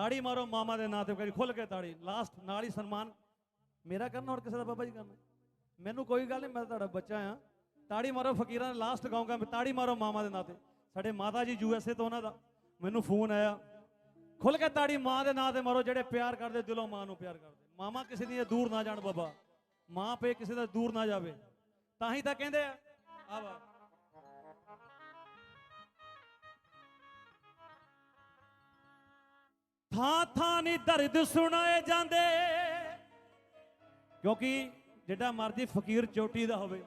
ਤਾੜੀ ਮਾਰੋ ਮਾਮਾ ਦੇ ਨਾਂ ਤੇ ਕਰੀ ਖੁੱਲ ਕੇ ਤਾੜੀ ਲਾਸਟ ਨਾਲ ਹੀ ਸਨਮਾਨ ਮੇਰਾ ਕਰਨਾ ਹੋਰ ਕਿਸੇ ਦਾ ਬਾਬਾ ਜੀ ਕਰਨਾ ਮੈਨੂੰ ਕੋਈ ਗੱਲ ਨਹੀਂ ਮੈਂ ਤੁਹਾਡਾ ਬੱਚਾ ਆ ਤਾੜੀ ਮਾਰੋ ਫਕੀਰਾਂ ਲਾਸਟ ਗਾਉਂਗਾ ਮੈਂ ਤਾੜੀ ਮਾਰੋ ਮਾਮਾ ਦੇ ਨਾਂ ਤੇ ਸਾਡੇ ਮਾਤਾ ਜੀ ਯੂ ਐੱਸ ਏ ਤੋਂ ਉਹਨਾਂ ਦਾ ਮੈਨੂੰ ਫੋਨ ਆਇਆ ਖੁੱਲ ਕੇ ਤਾੜੀ ਮਾਂ ਦੇ ਨਾਂ ਤੇ ਮਾਰੋ ਜਿਹੜੇ ਪਿਆਰ ਕਰਦੇ ਦਿਲੋਂ ਮਾਂ ਨੂੰ ਪਿਆਰ ਕਰਦੇ ਮਾਮਾ ਕਿਸੇ ਦੀ ਦੂਰ ਨਾ ਜਾਣ ਬਾਬਾ ਮਾਂ ਪੇ ਕਿਸੇ ਦਾ ਦੂਰ ਨਾ ਜਾਵੇ ਤਾਂ ਹੀ ਤਾਂ ਕਹਿੰਦੇ ਆ ਆ ਵਾ ਥਾਂ ਥਾਂ ਨਹੀਂ ਦਰਦ ਸੁਣਾਏ ਜਾਂਦੇ। ਕਿਉਂਕਿ ਜਿਹੜਾ ਮਰਜ਼ੀ ਫਕੀਰ ਚੋਟੀ ਦਾ ਹੋਵੇ,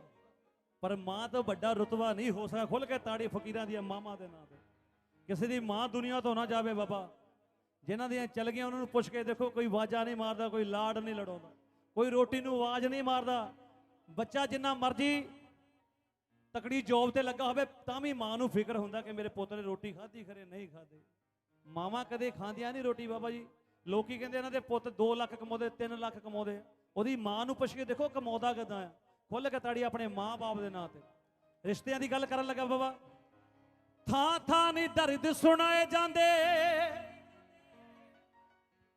ਪਰ ਮਾਂ ਤੋਂ ਵੱਡਾ ਰਤਬਾ ਨਹੀਂ ਹੋ ਸਕਦਾ। ਖੁੱਲ ਕੇ ਤਾੜੀ ਫਕੀਰਾਂ ਦੀਆਂ ਮਾਵਾਂ ਦੇ ਨਾਂ ਤੇ। ਕਿਸੇ ਦੀ ਮਾਂ ਦੁਨੀਆ ਤੋਂ ਨਾ ਜਾਵੇ ਬਾਬਾ। ਜਿਨ੍ਹਾਂ ਦੀਆਂ ਚਲ ਗਈਆਂ, ਉਹਨਾਂ ਨੂੰ ਪੁੱਛ ਕੇ ਦੇਖੋ, ਕੋਈ ਵਾਜਾ ਨਹੀਂ ਮਾਰਦਾ, ਕੋਈ ਲਾਡ ਨਹੀਂ ਲੜਾਉਂਦਾ, ਕੋਈ ਰੋਟੀ ਨੂੰ ਆਵਾਜ਼ ਨਹੀਂ ਮਾਰਦਾ। ਬੱਚਾ ਜਿੰਨਾ ਮਰਜ਼ੀ ਤਕੜੀ ਜੋਬ ਤੇ ਲੱਗਾ ਹੋਵੇ, ਤਾਂ ਵੀ ਮਾਂ ਨੂੰ ਫਿਕਰ ਹੁੰਦਾ ਕਿ ਮੇਰੇ ਪੁੱਤ ਨੇ ਰੋਟੀ ਖਾਧੀ, ਖਰੇ ਨਹੀਂ ਖਾਧੀ। ਮਾਵਾਂ ਕਦੇ ਖਾਂਦੀਆਂ ਨਹੀਂ ਰੋਟੀ ਬਾਬਾ ਜੀ। ਲੋਕੀ ਕਹਿੰਦੇ ਇਹਨਾਂ ਦੇ ਪੁੱਤ 2 ਲੱਖ ਕਮਾਉਂਦੇ 3 ਲੱਖ ਕਮਾਉਂਦੇ। ਉਹਦੀ ਮਾਂ ਨੂੰ ਪੁੱਛ ਕੇ ਦੇਖੋ ਕਮਾਉਂਦਾ ਕਿਦਾਂ ਆ। ਖੁੱਲ ਕੇ ਤਾੜੀ ਆਪਣੇ ਮਾਂ-ਬਾਪ ਦੇ ਨਾਂ ਤੇ। ਰਿਸ਼ਤਿਆਂ ਦੀ ਗੱਲ ਕਰਨ ਲੱਗਾ ਬਾਬਾ। ਥਾਂ ਥਾਂ ਨਹੀਂ ਦਰਦ ਸੁਣਾਏ ਜਾਂਦੇ।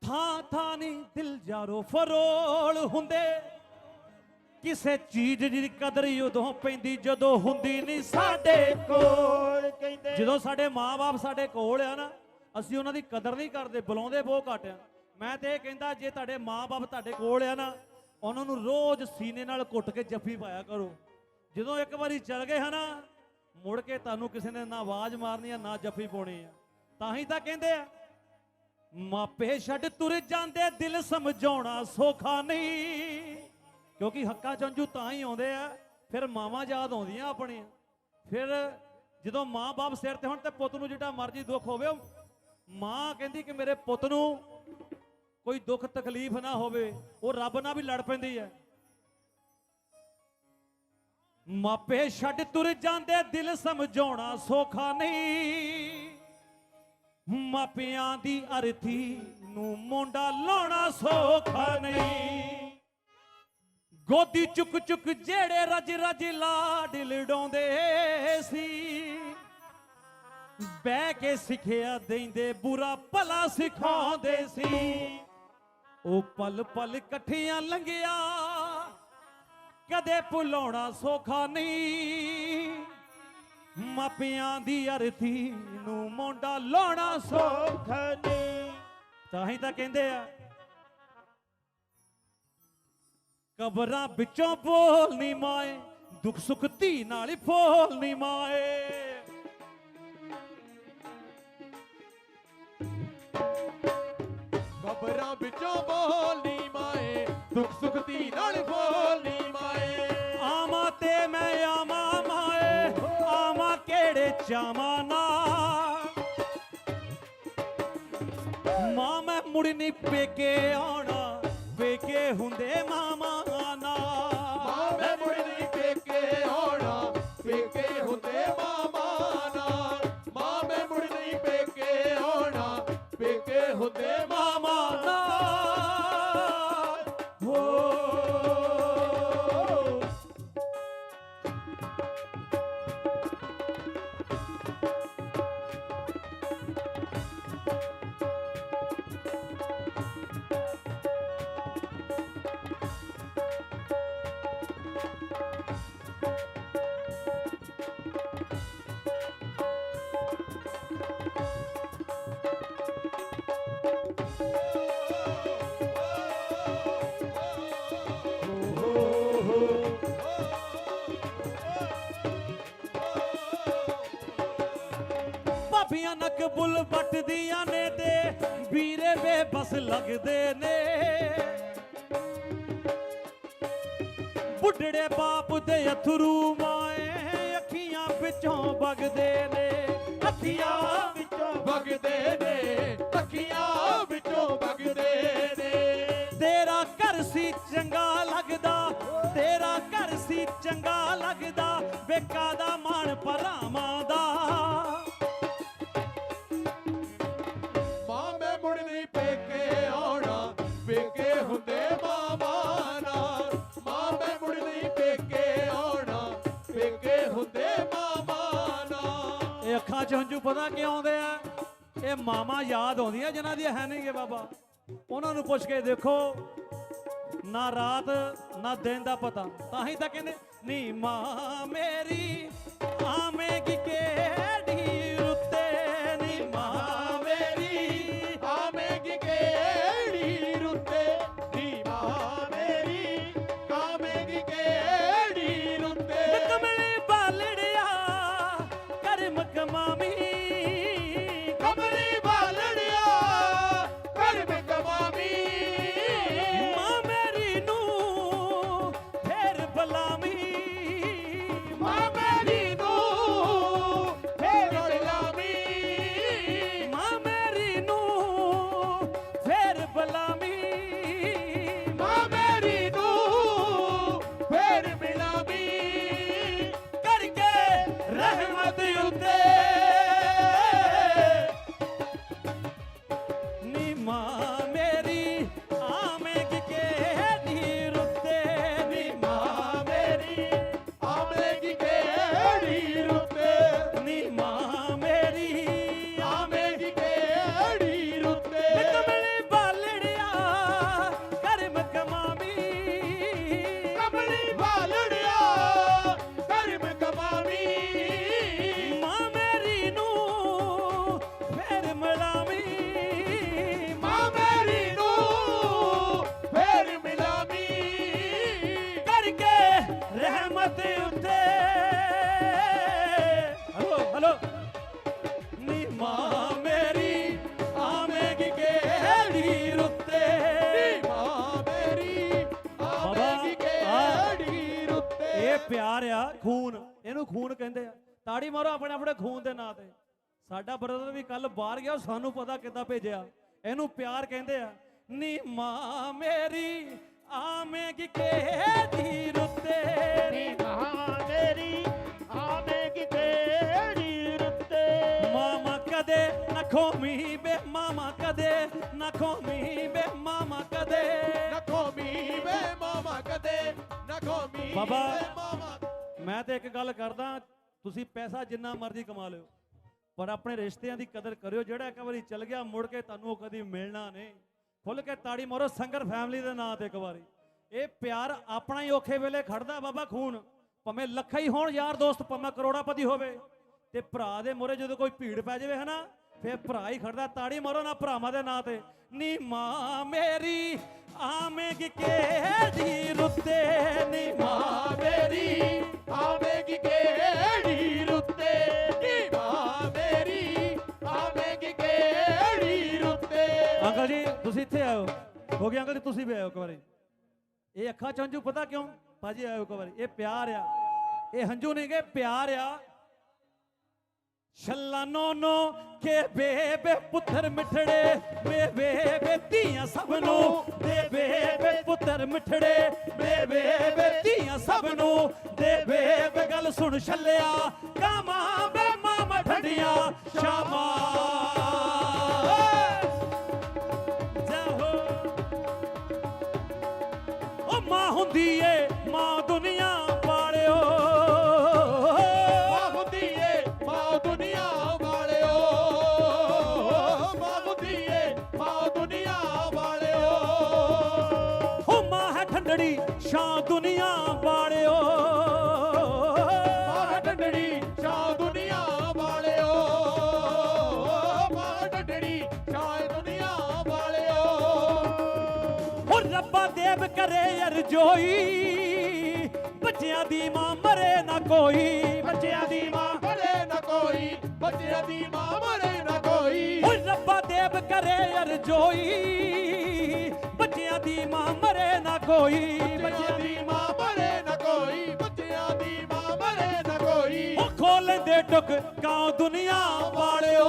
ਥਾਂ ਥਾਂ ਨਹੀਂ ਦਿਲ ਜਾਰੋ ਫਰੋਲ ਹੁੰਦੇ। ਕਿਸੇ ਚੀਜ਼ ਦੀ ਕਦਰ ਉਦੋਂ ਪੈਂਦੀ ਜਦੋਂ ਹੁੰਦੀ ਨਹੀਂ ਸਾਡੇ ਕੋਲ। ਕਹਿੰਦੇ ਜਦੋਂ ਸਾਡੇ ਮਾਪੇ ਸਾਡੇ ਕੋਲ ਆ ਨਾ ਅਸੀਂ ਉਹਨਾਂ ਦੀ ਕਦਰ ਨਹੀਂ ਕਰਦੇ, ਬੁਲਾਉਂਦੇ ਬਹੁਤ ਘੱਟ ਆ। ਮੈਂ ਤੇ ਇਹ ਕਹਿੰਦਾ, ਜੇ ਤੁਹਾਡੇ ਮਾਪੇ ਤੁਹਾਡੇ ਕੋਲ ਆ ਨਾ, ਉਹਨਾਂ ਨੂੰ ਰੋਜ਼ ਸੀਨੇ ਨਾਲ ਘੁੱਟ ਕੇ ਜੱਫੀ ਪਾਇਆ ਕਰੋ। ਜਦੋਂ ਇੱਕ ਵਾਰੀ ਚਲ ਗਏ ਹਨਾ, ਮੁੜ ਕੇ ਤੁਹਾਨੂੰ ਕਿਸੇ ਨੇ ਨਾ ਆਵਾਜ਼ ਮਾਰਨੀ ਆ, ਨਾ ਜੱਫੀ ਪਾਉਣੀ ਆ। ਤਾਂ ਹੀ ਤਾਂ ਕਹਿੰਦੇ ਆ, ਮਾਪੇ ਛੱਡ ਤੁਰ ਜਾਂਦੇ, ਦਿਲ ਸਮਝਾਉਣਾ ਸੌਖਾ ਨਹੀਂ। ਕਿਉਂਕਿ ਹੱਕਾ ਚੰਜੂ ਤਾਂ ਹੀ ਆਉਂਦੇ ਆ, ਫਿਰ ਮਾਵਾਂ ਯਾਦ ਆਉਂਦੀਆਂ ਆਪਣੀਆਂ। ਫਿਰ ਜਦੋਂ ਮਾਂ-ਬਾਪ ਸਿਰ ਤੇ ਹੁਣ ਤੇ ਪੁੱਤ ਨੂੰ ਜਿਹੜਾ ਮਰਜ਼ੀ ਦੁੱਖ ਹੋਵੇ ਮਾਂ ਕਹਿੰਦੀ ਕਿ ਮੇਰੇ ਪੁੱਤ ਨੂੰ ਕੋਈ ਦੁੱਖ ਤਕਲੀਫ ਨਾ ਹੋਵੇ, ਉਹ ਰੱਬ ਨਾਲ ਵੀ ਲੜ ਪੈਂਦੀ ਹੈ। ਮਾਪੇ ਛੱਡ ਤੁਰ ਜਾਂਦੇ, ਦਿਲ ਸਮਝਾਉਣਾ ਸੌਖਾ ਨਹੀਂ। ਮਾਪਿਆਂ ਦੀ ਅਰਥੀ ਨੂੰ ਮੁੰਡਾ ਲਾਉਣਾ ਸੌਖਾ ਨਹੀਂ। ਗੋਦੀ ਚੁੱਕ ਚੁੱਕ ਜਿਹੜੇ ਰਜ ਰਜ ਲਾਡ ਲਡਾਉਂਦੇ ਸੀ। ਬਹਿ ਕੇ ਸਿੱਖਿਆ ਦੇਂਦੇ, ਬੁਰਾ ਭਲਾ ਸਿਖਾਉਂਦੇ ਸੀ। ਉਹ ਪਲ ਪਲ ਇਕੱਠਿਆਂ ਲੰਘਿਆ, ਕਦੇ ਭੁਲਾਉਣਾ ਸੌਖਾ ਨਹੀਂ। ਮਾਪਿਆਂ ਦੀ ਅਰਥੀ ਨੂੰ ਮੋਢਾ ਲਾਉਣਾ ਸੌਖਾ ਨਹੀਂ। ਤਾਂ ਹੀ ਤਾਂ ਕਹਿੰਦੇ ਆ, ਕਬਰਾਂ ਵਿੱਚੋਂ ਬੋਲ ਬੋਲਨੀ ਮਾਏ, ਦੁੱਖ ਸੁੱਖ ਧੀ ਨਾਲ ਹੀ ਫੋਲਨੀ ਮਾਏ। ਖਬਰਾਂ ਵਿੱਚੋਂ ਬੋਲੀ ਮਾਏ ਦੁੱਖ ਸੁੱਖ ਦੀ ਨਾਲ ਬੋਲਨੀ ਮਾਏ। ਆਵਾਂ ਤੇ ਮੈਂ ਆਵਾਂ ਮਾਏ, ਆਵਾਂ ਕਿਹੜੇ ਚਾਵਾਂ ਨਾ ਮਾਂ ਮੈਂ ਮੁੜ ਨਹੀਂ ਪੇਕੇ ਆਉਣਾ, ਪੇਕੇ ਹੁੰਦੇ ਮਾਮਾ ਭਾਬੀਆਂ ਨੱਕ ਬੁੱਲ ਵੱਟਦੀਆਂ ਨੇ ਤੇ ਵੀਰੇ ਬੇਬਸ ਲੱਗਦੇ ਨੇ। ਬੁੱਢੜੇ ਬਾਪ ਦੇ ਅਥਰੂ ਮਾਏ, ਅੱਖੀਆਂ ਵਿੱਚੋਂ ਵਗਦੇ ਨੇ। ਅੱਖੀਆਂ ਵਿੱਚੋਂ ਵਗਦੇ ਨੇ, ਅੱਖੀਆਂ ਵਿੱਚੋਂ ਵਗਦੇ ਨੇ। ਤੇਰਾ ਘਰ ਸੀ ਚੰਗਾ ਲੱਗਦਾ, ਤੇਰਾ ਘਰ ਸੀ ਚੰਗਾ ਲੱਗਦਾ ਵੇਕਾ ਦਾ ਮਾਣ ਭਰਾਵਾਂ ਪਤਾ ਕਿਉਂ ਆਉਂਦੇ ਆ? ਇਹ ਮਾਮਾ ਯਾਦ ਆਉਂਦੀਆਂ ਜਿਨ੍ਹਾਂ ਦੀ ਹੈ ਨਹੀਂਗੇ ਬਾਬਾ। ਉਹਨਾਂ ਨੂੰ ਪੁੱਛ ਕੇ ਦੇਖੋ, ਨਾ ਰਾਤ, ਨਾ ਦਿਨ ਦਾ ਪਤਾ। ਤਾਂ ਹੀ ਤਾਂ ਕਹਿੰਦੇ, ਨੀ ਮਾਂ ਮੇਰੀ, ਆਵੇਂਗੀ ਕਿਹੜੀ ਤਾੜੀ ਮਾਰੋ ਆਪਣੇ ਆਪਣੇ ਖੂਨ ਦੇ ਨਾਂ ਤੇ। ਸਾਡਾ ਬ੍ਰਦਰ ਵੀ ਕੱਲ ਬਾਹਰ ਗਿਆ ਸਾਨੂੰ ਪਤਾ ਕਿੱਦਾਂ ਭੇਜਿਆ। ਇਹਨੂੰ ਪਿਆਰ ਕਹਿੰਦੇ ਆ ਨੀ ਮਾਂ ਮੇਰੀ ਆਵੇਂਗੀ ਕਿਹੜੀ ਰੁੱਤੇ। ਨੀ ਮਾਂ ਮੇਰੀ ਆਵੇਂਗੀ ਕਿਹੜੀ ਰੁੱਤੇ। ਮਾਮਾ ਕਦੇ ਨਾ ਖੋਮੀ ਬੇ ਮਾਮਾ ਕਦੇ ਨਾ ਖੋਮੀ ਬੇ ਮਾਮਾ ਕਦੇ ਨਖੋਮੀ ਵੇ ਮਾਮਾ ਕਦੇ ਨਖੋਮੀ ਬਾਬਾ। ਵੇ ਮਾਮਾ ਮੈਂ ਤੇ ਇੱਕ ਗੱਲ ਕਰਦਾ ਤੁਸੀਂ ਪੈਸਾ ਜਿੰਨਾ ਮਰਜ਼ੀ ਕਮਾ ਲਿਓ, ਪਰ ਆਪਣੇ ਰਿਸ਼ਤਿਆਂ ਦੀ ਕਦਰ ਕਰਿਓ। ਜਿਹੜਾ ਇੱਕ ਵਾਰੀ ਚਲ ਗਿਆ, ਮੁੜ ਕੇ ਤੁਹਾਨੂੰ ਉਹ ਕਦੀ ਮਿਲਣਾ ਨਹੀਂ। ਖੁੱਲ ਕੇ ਤਾੜੀ ਮਾਰੋ ਸੰਗਰ ਫੈਮਿਲੀ ਦੇ ਨਾਂ ਤੇ ਇੱਕ ਵਾਰੀ। ਇਹ ਪਿਆਰ ਆਪਣਾ ਹੀ ਔਖੇ ਵੇਲੇ ਖੜਦਾ ਬਾਬਾ ਖੂਨ। ਭਾਵੇਂ ਲੱਖਾਂ ਹੀ ਹੋਣ, ਯਾਰ ਦੋਸਤ, ਭਾਵੇਂ ਕਰੋੜਾਪਤੀ ਹੋਵੇ। ਤੇ ਭਰਾ ਦੇ ਮੋਰੇ ਜਦੋਂ ਕੋਈ ਭੀੜ ਪੈ ਜਾਵੇ, ਹਨਾ? ਫੇਰ ਭਰਾ ਹੀ ਖੜਦਾ, ਤਾੜੀ ਮਾਰੋ ਨਾ ਭਰਾਵਾਂ ਦੇ ਨਾਂ ਤੇ। ਨੀ ਮਾਂ ਮੇਰੀ, ਆਵੇਂਗੀ ਕਿਹੜੀ ਰੁੱਤੇ? ਨੀ ਮਾਂ ਮੇਰੀ, ਆਵੇਂਗੀ ਕਿਹੜੀ ਰੁੱਤੇ? ਨੀ ਮਾਂ ਮੇਰੀ, ਆਵੇਂਗੀ ਕਿਹੜੀ ਰੁੱਤੇ? ਅੰਕਲ ਜੀ, ਤੁਸੀਂ ਇੱਥੇ ਆਓ ਹੋ ਗਿਆ ਅੰਕਲ ਜੀ, ਤੁਸੀਂ ਵੀ ਆਓ ਇੱਕ ਵਾਰੀ। ਇਹ ਅੱਖਾਂ ਚੰਝੂ ਪਤਾ ਕਿਉਂ? ਭਾਜੀ ਆਇਓ ਇੱਕ ਵਾਰੀ। ਇਹ ਪਿਆਰ ਆ। ਇਹ ਹੰਝੂ ਨਹੀਂ ਗਏ ਪਿਆਰ ਆ। ਛੱਲਾ ਨੋ ਕੇ ਬੇਬੇ ਪੁੱਤਰ ਮਿੱਠੜੇ ਬੇ ਬੇ ਧੀਆਂ ਸਭ ਨੂੰ। ਦੇ ਬੇਬੇ ਪੁੱਤਰ ਮਿੱਠੜੇ ਬੇ ਬੇ ਧੀਆਂ ਸਭ ਨੂੰ। ਦੇ ਬੇਬੇ ਗੱਲ ਸੁਣ ਛੱਲਿਆ, ਕਾਮਾ ਬੇ ਮਾਮਾ ਠੰਡੀਆਂ ਸ਼ਾਮਾਂ ਕਰੇ ਅਰਜੋਈ ਬੱਚਿਆਂ ਦੀ ਮਾਂ ਮਰੇ ਨਾ ਕੋਈ। ਬੱਚਿਆਂ ਦੀ ਮਾਂ ਮਰੇ ਨਾ ਕੋਈ। ਬੱਚਿਆਂ ਦੀ ਮਾਂ ਮਰੇ ਨਾ ਕੋਈ। ਉਹ ਰੱਬਾ ਦੇਵ ਕਰੇ ਅਰਜੋਈ ਬੱਚਿਆਂ ਦੀ ਮਾਂ ਮਰੇ ਨਾ ਕੋਈ। ਬੱਚਿਆਂ ਦੀ ਮਾਂ ਮਰੇ ਨਾ ਕੋਈ। ਬੱਚਿਆਂ ਦੀ ਮਾਂ ਮਰੇ ਨਾ ਕੋਈ। ਉਹ ਖੋਲ ਦੇ ਟੁਕ ਕਾਉ ਦੁਨੀਆ ਵਾਲਿਓ।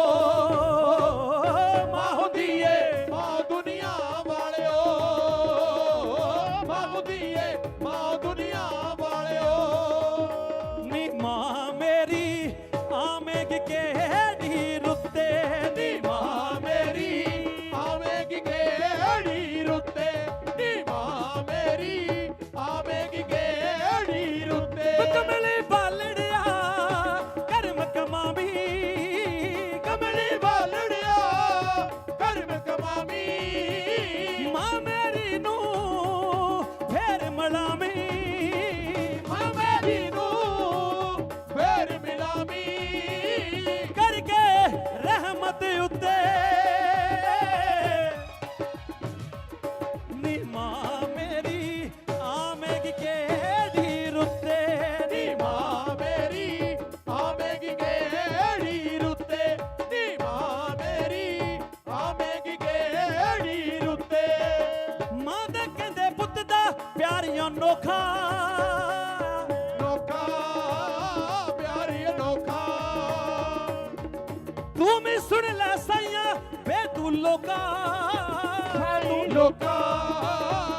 ਸੁਣ ਲੈ ਸਾਈਆਂ ਬੇ ਤੂੰ ਲੋਕਾਂ। ਤੂੰ ਲੋਕਾਂ।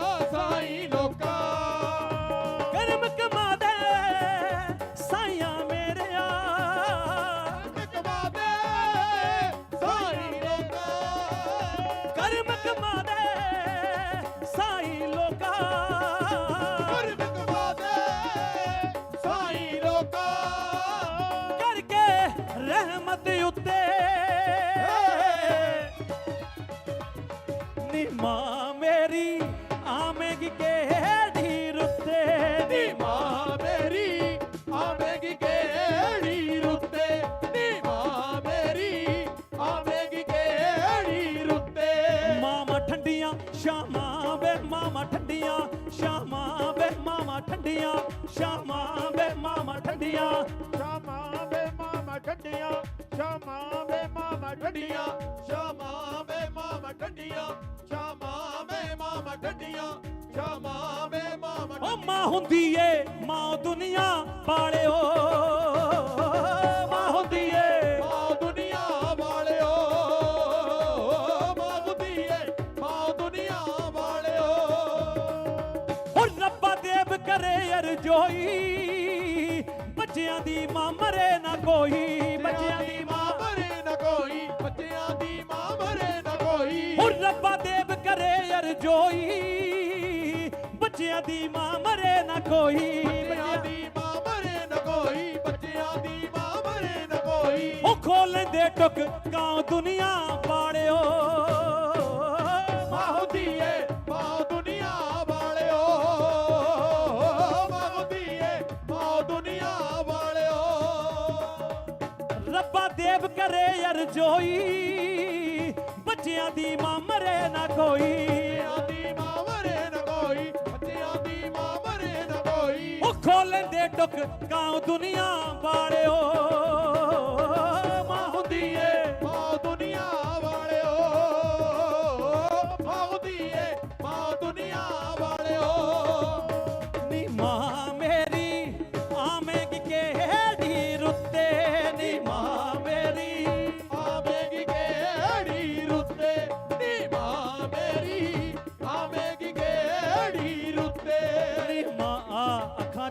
ਮਾਂ ਮੇਰੀ ਆਵੇਂਗੀ ਕਿਹੜੀ ਰੁੱਤੇ ਨੀ ਮਾਂ ਮੇਰੀ ਆਵੇਗੀ ਕਿਹੜੀ ਰੁੱਤੇ? ਨੀ ਮਾਂ ਮੇਰੀ ਆਵੇਗੀ ਕਿਹੜੀ ਰੁੱਤੇ? ਮਾਮਾ ਠੰਡੀਆਂ ਸ਼ਾਮਾਂ ਵੇ ਮਾਮਾ ਠੰਡੀਆਂ ਸ਼ਾਮਾਂ ਵੇ ਮਾਮਾ ਠੰਡੀਆਂ ਸ਼ਾਮਾਂ ਵੇ ਮਾਮਾ ਠੰਡੀਆਂ। ਸ਼ਾਮਾਂ ਵੇ ਮਾਮਾ ਠੰਡੀਆਂ ਸ਼ਾਮਾਂ ਵੇ ਮਾਮਾ ਠੰਡੀਆਂ ਸ਼ਾਮਾਂ ਵੇ ਮਾਮਾ ਠੰਡੀਆਂ ਸ਼ਾਮਾਂ ਵੇ ਮਾਮਾ ਠੰਡੀਆਂ ਸ਼ਾਮਾਂ ਵੇ ਮਾਮਾ ਓ ਮਾਂ ਹੁੰਦੀ ਏ ਮਾਂ ਦੁਨੀਆ ਪਾਲਿਓ ਮਾਂ ਹੁੰਦੀ ਏ। ਮਾਂ ਦੁਨੀਆ ਵਾਲਿਓ। ਮਾਂ ਦੁਨੀਆ ਵਾਲਿਓ। ਓ ਰੱਬਾ ਦੇਵ ਕਰੇ ਅਰਜੋਈ ਬੱਚਿਆਂ ਦੀ ਮਾਂ ਮਰੇ ਨਾ ਕੋਈ। ਅਰਜੋਈ ਬੱਚਿਆਂ ਦੀ ਮਾਂ ਮਰੇ ਨਾ ਕੋਈ। ਬੱਚਿਆਂ ਦੀ ਮਾਂ ਮਰੇ ਨਾ ਕੋਈ ਬੱਚਿਆਂ ਦੀ ਮਾਂ ਮਰੇ ਨਾ ਕੋਈ। ਉਹ ਖੋਲਦੇ ਟੁਕ ਕਾਂ ਦੁਨੀਆ ਪਾੜਿਓ ਮਾਂ ਹੁੰਦੀਏ ਮਾਂ ਦੁਨੀਆ ਵਾਲਿਓ। ਮਾਂ ਹੁੰਦੀਏ ਮਾਂ ਦੁਨੀਆ ਵਾਲਿਓ। ਰੱਬਾ ਦੇਵ ਕਰੇ ਅਰਜੋਈ ਬੱਚਿਆਂ ਦੀ ਮਾਂ ਮਰੇ ਨਾ ਕੋਈ। ਲੈਂਦੇ ਟੁੱਕ ਕਾਉ ਦੁਨੀਆ ਵਾਲਿਓ।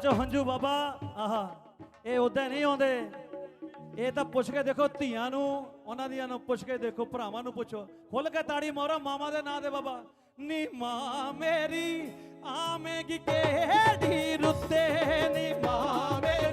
'ਚੋਂ ਹੰਝੂ ਬਾਬਾ, ਆਹਾ, ਇਹ ਉਦਾਂ ਨਹੀਂ ਆਉਂਦੇ। ਇਹ ਤਾਂ ਪੁੱਛ ਕੇ ਦੇਖੋ ਧੀਆਂ ਨੂੰ, ਉਹਨਾਂ ਦੀਆਂ ਨੂੰ ਪੁੱਛ ਕੇ ਦੇਖੋ, ਭਰਾਵਾਂ ਨੂੰ ਪੁੱਛੋ। ਖੁੱਲ ਕੇ ਤਾੜੀ ਮਾਰੋ ਮਾਮਾ ਦੇ ਨਾਂ ਦੇ ਬਾਬਾ। ਨੀ ਮਾਂ ਮੇਰੀ, ਆਵੇਂਗੀ ਕਿਹੜੀ ਰੁੱਤੇ, ਨੀ ਮਾਂ ਮੇਰੀ।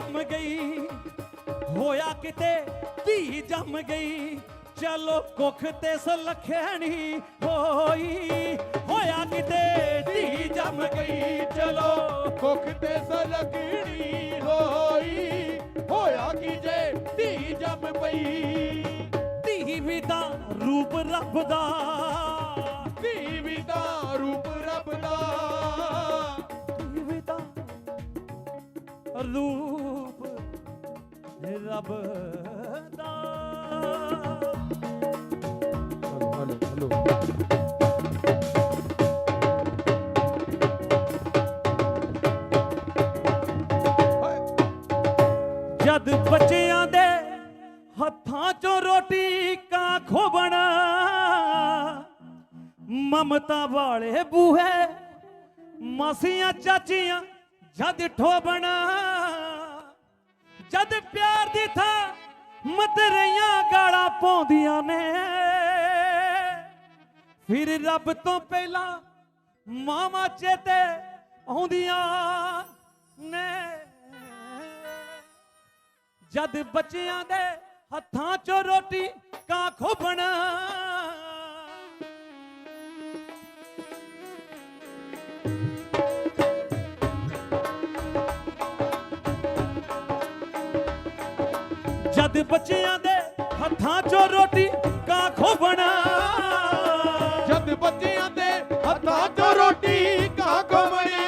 ਜੰਮ ਗਈ। ਹੋਇਆ ਕਿਤੇ ਧੀ ਜੰਮ ਗਈ। ਚਲੋ ਕੁੱਖ ਤੇ ਸੁਲੱਖਣੀ ਹੋਈ। ਹੋਇਆ ਕਿਤੇ ਧੀ ਜੰਮ ਗਈ। ਚਲੋ ਕੁੱਖ ਤੇ ਸਲਗਣੀ ਹੋਈ। ਹੋਇਆ ਕੀ ਜੇ ਧੀ ਜੰਮ ਪਈ। ਧੀ ਵੀ ਤਾਂ ਰੂਪ ਰੱਬ ਦਾ ਧੀ ਵੀ ਤਾਂ ਰੂਪ ਰੱਬ ਦਾ ਧੀ ਵੀ ਤਾਂ ਰੂਪ ਰੱਬ ਦਾ। Hello hello. ਜਦ ਬੱਚਿਆਂ ਦੇ ਹੱਥਾਂ 'ਚੋਂ ਰੋਟੀ ਕਾਂ ਖੋਬਣਾ ਮਮਤਾ ਵਾਲੇ ਬੂਹੇ ਮਾਸੀਆਂ ਚਾਚੀਆਂ ਜਦ ਠੋਬਣਾ। ਜਦ ਪਿਆਰ ਦੀ ਥਾਂ ਮਤਰਈਆਂ ਗਾਲਾਂ ਪਾਉਂਦੀਆਂ ਨੇ, ਫਿਰ ਰੱਬ ਤੋਂ ਪਹਿਲਾਂ ਮਾਵਾਂ ਚੇਤੇ ਆਉਂਦੀਆਂ ਨੇ। ਜਦ ਬੱਚਿਆਂ ਦੇ ਹੱਥਾਂ 'ਚੋਂ ਰੋਟੀ ਕਾਂ ਖੋਬਣ ਜਦ ਬੱਚਿਆਂ ਦੇ ਹੱਥਾਂ 'ਚੋਂ ਰੋਟੀ ਕਾਂ ਖੋਬਣ ਜਦ ਬੱਚਿਆਂ ਦੇ ਹੱਥਾਂ 'ਚੋਂ ਰੋਟੀ ਕਾ ਕਮਣੀ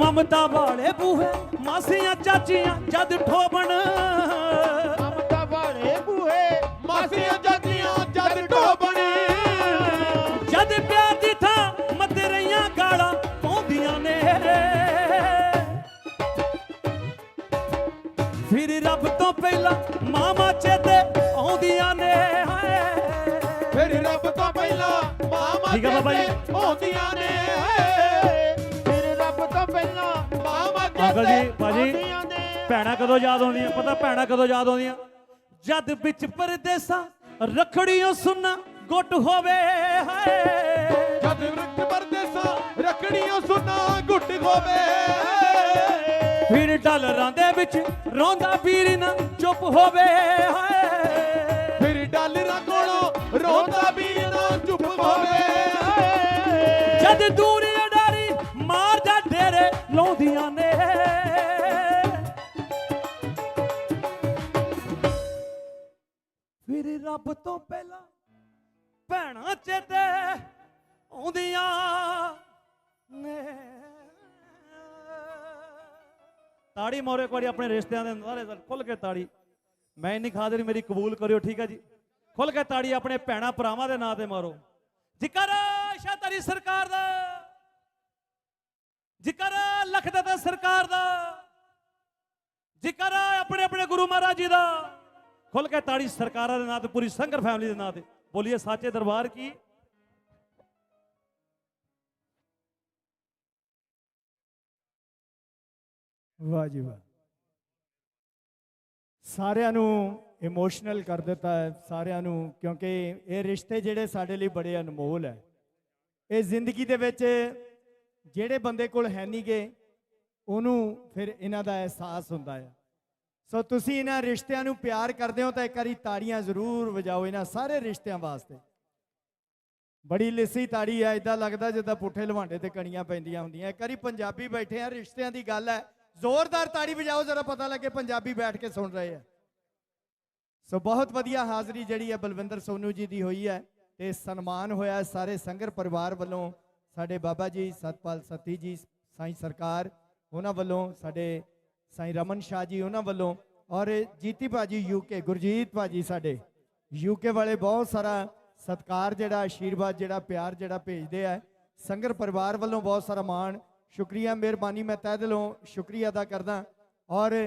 ਮਮਤਾ ਵਾਲੇ ਬੂਹੇ ਮਾਸੀਆਂ ਚਾਚੀਆਂ ਜਦ ਠੋਬਣ। ਤੋਂ ਪਹਿਲਾਂ ਮਾਮਾ ਚੇਤੇ ਆਉਂਦੀਆਂ ਨੇ ਹਾਏ ਫਿਰ ਰੱਬ ਤੋਂ ਪਹਿਲਾਂ ਮਾਮਾ ਠੀਕ ਆ ਬਾਬਾ ਜੀ। ਚੇਤੇ ਆਉਂਦੀਆਂ ਨੇ ਹਾਏ। ਫਿਰ ਰੱਬ ਤੋਂ ਪਹਿਲਾਂ ਮਾਮਾ ਅੰਕਲ ਜੀ, ਚੇਤੇ ਭਾਜੀ। ਆਉਂਦੀਆਂ ਨੇ ਭੈਣਾਂ ਕਦੋਂ ਯਾਦ ਆਉਂਦੀਆਂ ਪਤਾ ਭੈਣਾਂ ਕਦੋਂ ਯਾਦ ਆਉਂਦੀਆਂ ਜਦ ਵਿੱਚ ਪਰਦੇਸਾਂ ਰਖੜੀਆਂ ਸੁਣਨਾ ਗੁੱਟ ਹੋਵੇ ਹਾਏ ਜਦ ਵਰਤ ਪਰਦੇਸਾਂ ਰੱਖੜੀਆਂ ਸੁਨਾ ਗੁੱਟ ਹੋਵੇ ਫਿਰ ਡਾਲਰਾਂ ਦੇ ਵਿੱਚ ਰੋਂਦਾ ਵੀਰ ਨਾ ਚੁੱਪ ਹੋਵੇ ਹਾਏ। ਫਿਰ ਡਾਲਰਾਂ ਕੋਲੋਂ ਰੋਂਦਾ ਵੀ ਨਾ ਚੁੱਪ ਹੋਵੇ ਜਦ ਦੂਰੀ ਅਡਾਰੀ ਮਾਰਦਾ ਡੇਰੇ ਲਾਉਂਦੀਆਂ ਨੇ। ਫਿਰ ਰੱਬ ਤੋਂ ਪਹਿਲਾਂ ਭੈਣਾਂ ਚੇਤੇ ਆਉਂਦੀਆਂ ਨੇ। ਤਾੜੀ ਮਾਰੋ, ਇੱਕ ਵਾਰੀ ਆਪਣੇ ਰਿਸ਼ਤਿਆਂ ਦੇ ਸਾਰੇ ਖੁੱਲ ਕੇ ਤਾੜੀ। ਮੈਂ ਨਹੀਂ ਖਾ ਮੇਰੀ ਕਬੂਲ ਕਰਿਓ, ਠੀਕ ਹੈ ਜੀ? ਖੁੱਲ ਕੇ ਤਾੜੀ ਆਪਣੇ ਭੈਣਾਂ ਭਰਾਵਾਂ ਦੇ ਨਾਂ ਤੇ ਮਾਰੋ। ਜ਼ਿਕਰ ਸ਼ਾਤਰੀ ਸਰਕਾਰ ਦਾ। ਜ਼ਿਕਰ ਲਖਦਤ ਸਰਕਾਰ ਦਾ। ਜ਼ਿਕਰ ਆਪਣੇ ਆਪਣੇ ਗੁਰੂ ਮਹਾਰਾਜ ਜੀ ਦਾ। ਖੁੱਲ ਕੇ ਤਾੜੀ ਸਰਕਾਰਾਂ ਦੇ ਨਾਂ ਤੇ, ਪੂਰੀ ਸੰਗਰ ਫੈਮਿਲੀ ਦੇ ਨਾਂ ਤੇ। ਬੋਲੀਏ, ਸਾਚੇ ਦਰਬਾਰ ਕੀ? ਵਾਹ ਜੀ ਵਾਹ। ਸਾਰਿਆਂ ਨੂੰ ਇਮੋਸ਼ਨਲ ਕਰ ਦਿੱਤਾ ਹੈ, ਸਾਰਿਆਂ ਨੂੰ, ਕਿਉਂਕਿ ਇਹ ਰਿਸ਼ਤੇ ਜਿਹੜੇ ਸਾਡੇ ਲਈ ਬੜੇ ਅਨਮੋਲ ਹੈ। ਇਹ ਜ਼ਿੰਦਗੀ ਦੇ ਵਿੱਚ ਜਿਹੜੇ ਬੰਦੇ ਕੋਲ ਹੈ ਨਹੀਂਗੇ ਉਹਨੂੰ ਫਿਰ ਇਹਨਾਂ ਦਾ ਅਹਿਸਾਸ ਹੁੰਦਾ ਹੈ। ਸੋ ਤੁਸੀਂ ਇਹਨਾਂ ਰਿਸ਼ਤਿਆਂ ਨੂੰ ਪਿਆਰ ਕਰਦੇ ਹੋ ਤਾਂ ਇੱਕ ਵਾਰੀ ਤਾੜੀਆਂ ਜ਼ਰੂਰ ਵਜਾਓ ਇਹਨਾਂ ਸਾਰੇ ਰਿਸ਼ਤਿਆਂ ਵਾਸਤੇ। ਬੜੀ ਲਿੱਸੀ ਤਾੜੀ ਹੈ ਇਦਾਂ ਲੱਗਦਾ ਜਿੱਦਾਂ ਪੁੱਠੇ ਲਵਾਂਡੇ ਤੇ ਕਣੀਆਂ ਪੈਂਦੀਆਂ ਹੁੰਦੀਆਂ। ਇੱਕ ਵਾਰੀ ਪੰਜਾਬੀ ਬੈਠੇ ਆ, ਰਿਸ਼ਤਿਆਂ ਦੀ ਗੱਲ ਹੈ ਜ਼ੋਰਦਾਰ ਤਾੜੀ ਵਜਾਓ, ਜਰਾ ਪਤਾ ਲੱਗੇ ਪੰਜਾਬੀ ਬੈਠ ਕੇ ਸੁਣ ਰਹੇ ਆ। ਸੋ ਬਹੁਤ ਵਧੀਆ ਹਾਜ਼ਰੀ ਜਿਹੜੀ ਹੈ ਬਲਵਿੰਦਰ ਸੋਨੂ ਜੀ ਦੀ ਹੋਈ ਹੈ ਤੇ ਸਨਮਾਨ ਹੋਇਆ ਸਾਰੇ ਸੰਗਰ ਪਰਿਵਾਰ ਵੱਲੋਂ, ਸਾਡੇ ਬਾਬਾ ਜੀ, ਸਤਪਾਲ ਸਤੀ ਜੀ, ਸਾਈਂ ਸਰਕਾਰ, ਉਹਨਾਂ ਵੱਲੋਂ, ਸਾਡੇ ਸਾਈਂ ਰਮਨ ਸ਼ਾਹ ਜੀ, ਉਹਨਾਂ ਵੱਲੋਂ ਔਰ ਜੀਤੀ ਭਾਜੀ ਯੂਕੇ ਗੁਰਜੀਤ ਭਾਜੀ ਸਾਡੇ ਯੂਕੇ ਵਾਲੇ ਬਹੁਤ ਸਾਰਾ ਸਤਕਾਰ ਜਿਹੜਾ ਆਸ਼ੀਰਵਾਦ ਜਿਹੜਾ, ਪਿਆਰ ਜਿਹੜਾ ਭੇਜਦੇ ਆ। ਸੰਗਰ ਪਰਿਵਾਰ ਵੱਲੋਂ ਬਹੁਤ ਸਾਰਾ ਮਾਣ ਸ਼ੁਕਰੀਆ ਮਿਹਰਬਾਨੀ ਮੈਂ ਤਹਿ ਦਿਲੋਂ ਸ਼ੁਕਰੀਆ ਅਦਾ ਕਰਦਾ ਔਰ